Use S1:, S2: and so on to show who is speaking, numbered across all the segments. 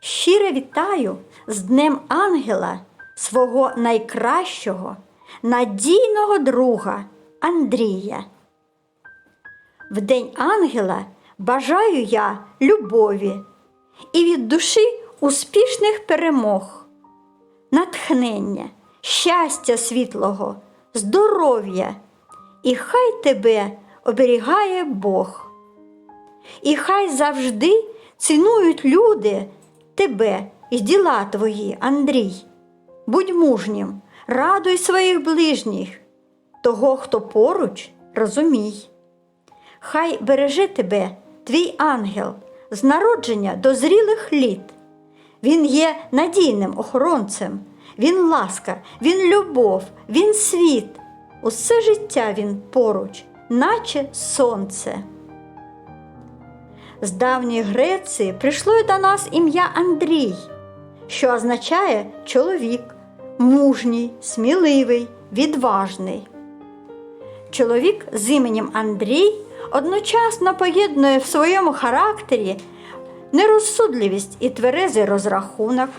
S1: Щиро вітаю з Днем Ангела свого найкращого, надійного друга Андрія. В День Ангела бажаю я любові і від душі успішних перемог, натхнення, щастя світлого, здоров'я, і хай тебе оберігає Бог. І хай завжди цінують люди тебе і діла твої, Андрій. Будь мужнім, радуй своїх ближніх, того, хто поруч, розумій. Хай береже тебе твій ангел з народження до зрілих літ. Він є надійним охоронцем, він ласка, він любов, він світ. Усе життя він поруч, наче сонце. З давньої Греції прийшло до нас ім'я Андрій, що означає чоловік, мужній, сміливий, відважний. Чоловік з іменем Андрій одночасно поєднує в своєму характері нерозсудливість і тверезий розрахунок,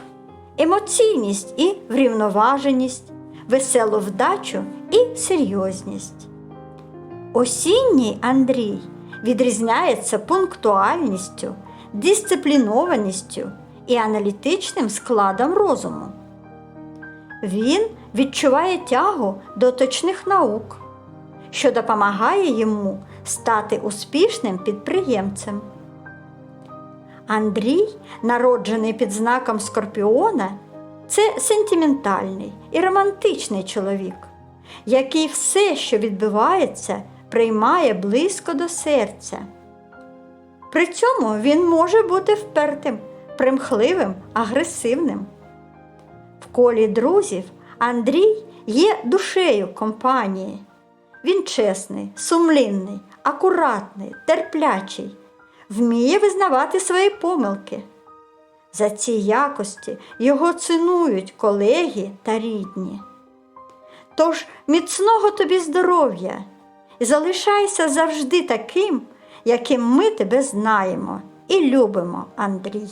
S1: емоційність і врівноваженість, веселу вдачу і серйозність. Осінній Андрій відрізняється пунктуальністю, дисциплінованістю і аналітичним складом розуму. Він відчуває тягу до точних наук, що допомагає йому стати успішним підприємцем. Андрій, народжений під знаком Скорпіона, це сентиментальний і романтичний чоловік, який все, що відбувається, приймає близько до серця. При цьому він може бути впертим, примхливим, агресивним. В колі друзів Андрій є душею компанії. Він чесний, сумлінний, акуратний, терплячий, вміє визнавати свої помилки. За ці якості його цінують колеги та рідні. Тож міцного тобі здоров'я і залишайся завжди таким, яким ми тебе знаємо і любимо, Андрій.